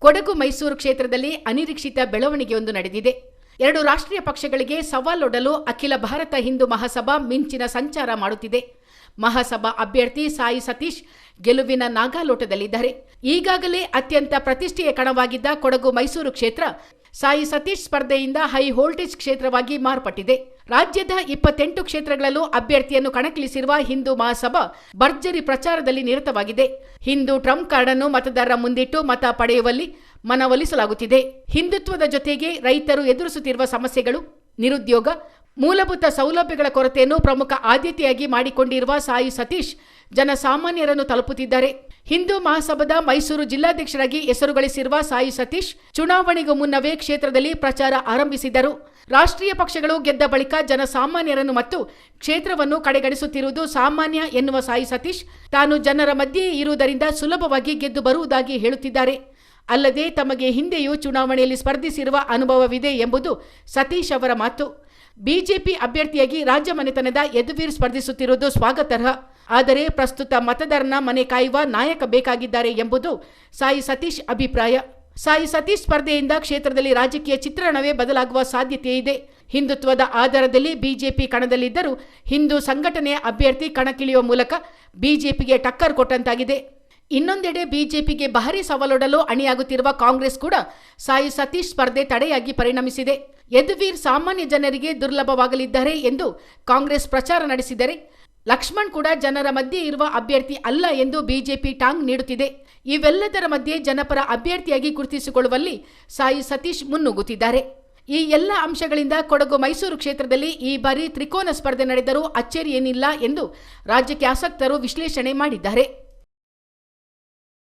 ಕೊಡಗು ಮೈಸೂರು ಕ್ಷೇತ್ರದಲ್ಲಿ ಅನಿರೀಕ್ಷಿತ ಬೆಳವಣಿಗೆಯೊಂದು ನಡೆದಿದೆ. ಎರಡು ರಾಷ್ಟ್ರೀಯ ಪಕ್ಷಗಳಿಗೆ ಸವಾಲೊಡ್ಡಲು ಅಖಿಲ ಭಾರತ ಹಿಂದೂ ಮಹಾಸಭಾ ಮಿಂಚಿನ ಸಂಚಾರ ಮಾಡುತ್ತಿದೆ. ಮಹಾಸಭಾ ಅಭ್ಯರ್ಥಿ ಸಾಯಿ ಸತೀಶ್ ಗೆಲುವಿನ ನಾಗಾಲೋಟದಲ್ಲಿದ್ದಾರೆ. ಈಗಾಗಲೇ ಅತ್ಯಂತ ಪ್ರತಿಷ್ಠೆಯ ಕಣವಾಗಿದ್ದ ಕೊಡಗು ಮೈಸೂರು ಕ್ಷೇತ್ರ ಸಾಯಿ ಸತೀಶ್ ಸ್ಪರ್ಧೆಯಿಂದ ಹೈ ವೋಲ್ಟೇಜ್ ಕ್ಷೇತ್ರವಾಗಿ ಮಾರ್ಪಟ್ಟಿದೆ. ರಾಜ್ಯದ ಇಪ್ಪತ್ತೆಂಟು ಕ್ಷೇತ್ರಗಳಲ್ಲೂ ಅಭ್ಯರ್ಥಿಯನ್ನು ಕಣಕ್ಕಿಳಿಸಿರುವ ಹಿಂದೂ ಮಹಾಸಭಾ ಭರ್ಜರಿ ಪ್ರಚಾರದಲ್ಲಿ ನಿರತವಾಗಿದೆ. ಹಿಂದೂ ಟ್ರಂಪ್ ಕಾರ್ಡ್ ಅನ್ನು ಮತದಾರರ ಮುಂದಿಟ್ಟು ಮತ ಪಡೆಯುವಲ್ಲಿ ಮನವೊಲಿಸಲಾಗುತ್ತಿದೆ. ಹಿಂದುತ್ವದ ಜೊತೆಗೆ ರೈತರು ಎದುರಿಸುತ್ತಿರುವ ಸಮಸ್ಯೆಗಳು, ನಿರುದ್ಯೋಗ, ಮೂಲಭೂತ ಸೌಲಭ್ಯಗಳ ಕೊರತೆಯನ್ನು ಪ್ರಮುಖ ಆದ್ಯತೆಯಾಗಿ ಮಾಡಿಕೊಂಡಿರುವ ಸಾಯಿ ಸತೀಶ್ ಜನಸಾಮಾನ್ಯರನ್ನು ತಲುಪುತ್ತಿದ್ದಾರೆ. ಹಿಂದೂ ಮಹಾಸಭಾದ ಮೈಸೂರು ಜಿಲ್ಲಾಧ್ಯಕ್ಷರಾಗಿ ಹೆಸರು ಗಳಿಸಿರುವ ಸಾಯಿ ಸತೀಶ್ ಚುನಾವಣೆಗೂ ಮುನ್ನವೇ ಕ್ಷೇತ್ರದಲ್ಲಿ ಪ್ರಚಾರ ಆರಂಭಿಸಿದರು ರಾಷ್ಟ್ರೀಯ ಪಕ್ಷಗಳು ಗೆದ್ದ ಬಳಿಕ ಜನಸಾಮಾನ್ಯರನ್ನು ಮತ್ತು ಕ್ಷೇತ್ರವನ್ನು ಕಡೆಗಣಿಸುತ್ತಿರುವುದು ಸಾಮಾನ್ಯ ಎನ್ನುವ ಸಾಯಿ ಸತೀಶ್ ತಾನು ಜನರ ಮಧ್ಯೆ ಇರುವುದರಿಂದ ಸುಲಭವಾಗಿ ಗೆದ್ದು ಬರುವುದಾಗಿ ಹೇಳುತ್ತಿದ್ದಾರೆ. ಅಲ್ಲದೆ ತಮಗೆ ಹಿಂದೆಯೂ ಚುನಾವಣೆಯಲ್ಲಿ ಸ್ಪರ್ಧಿಸಿರುವ ಅನುಭವವಿದೆ ಎಂಬುದು ಸತೀಶ್ ಅವರ ಮಾತು. ಬಿಜೆಪಿ ಅಭ್ಯರ್ಥಿಯಾಗಿ ರಾಜ್ಯ ಮನೆತನದ ಯದುವೀರ್ ಸ್ಪರ್ಧಿಸುತ್ತಿರುವುದು ಸ್ವಾಗತಾರ್ಹ. ಆದರೆ ಪ್ರಸ್ತುತ ಮತದಾರನ ಮನೆ ಕಾಯುವ ನಾಯಕ ಬೇಕಾಗಿದ್ದಾರೆ ಎಂಬುದು ಸಾಯಿ ಸತೀಶ್ ಅಭಿಪ್ರಾಯ. ಸಾಯಿ ಸತೀಶ್ ಸ್ಪರ್ಧೆಯಿಂದ ಕ್ಷೇತ್ರದಲ್ಲಿ ರಾಜಕೀಯ ಚಿತ್ರಣವೇ ಬದಲಾಗುವ ಸಾಧ್ಯತೆ ಇದೆ. ಹಿಂದುತ್ವದ ಆಧಾರದಲ್ಲಿ ಬಿಜೆಪಿ ಕಣದಲ್ಲಿದ್ದರೂ ಹಿಂದೂ ಸಂಘಟನೆಯ ಅಭ್ಯರ್ಥಿ ಕಣಕ್ಕಿಳಿಯುವ ಮೂಲಕ ಬಿಜೆಪಿಗೆ ಟಕ್ಕರ್ ಕೊಟ್ಟಂತಾಗಿದೆ. ಇನ್ನೊಂದೆಡೆ ಬಿಜೆಪಿಗೆ ಭಾರೀ ಸವಾಲೊಡಲು ಅಣಿಯಾಗುತ್ತಿರುವ ಕಾಂಗ್ರೆಸ್ ಕೂಡ ಸಾಯಿ ಸತೀಶ್ ಸ್ಪರ್ಧೆ ತಡೆಯಾಗಿ ಪರಿಣಮಿಸಿದೆ. ಯದುವೀರ್ ಸಾಮಾನ್ಯ ಜನರಿಗೆ ದುರ್ಲಭವಾಗಲಿದ್ದಾರೆ ಎಂದು ಕಾಂಗ್ರೆಸ್ ಪ್ರಚಾರ ನಡೆಸಿದರೆ ಲಕ್ಷ್ಮಣ್ ಕೂಡ ಜನರ ಮಧ್ಯೆ ಇರುವ ಅಭ್ಯರ್ಥಿ ಅಲ್ಲ ಎಂದು ಬಿಜೆಪಿ ಟಾಂಗ್ ನೀಡುತ್ತಿದೆ. ಇವೆಲ್ಲದರ ಮಧ್ಯೆ ಜನಪರ ಅಭ್ಯರ್ಥಿಯಾಗಿ ಗುರುತಿಸಿಕೊಳ್ಳುವಲ್ಲಿ ಸಾಯಿ ಸತೀಶ್ ಮುನ್ನುಗ್ಗುತ್ತಿದ್ದಾರೆ. ಈ ಎಲ್ಲ ಅಂಶಗಳಿಂದ ಕೊಡಗು ಮೈಸೂರು ಕ್ಷೇತ್ರದಲ್ಲಿ ಈ ಬಾರಿ ತ್ರಿಕೋನ ಸ್ಪರ್ಧೆ ನಡೆದರೂ ಅಚ್ಚರಿ ಏನಿಲ್ಲ ಎಂದು ರಾಜ್ಯಕ್ಕೆ ಆಸಕ್ತರು ವಿಶ್ಲೇಷಣೆ ಮಾಡಿದ್ದಾರೆ.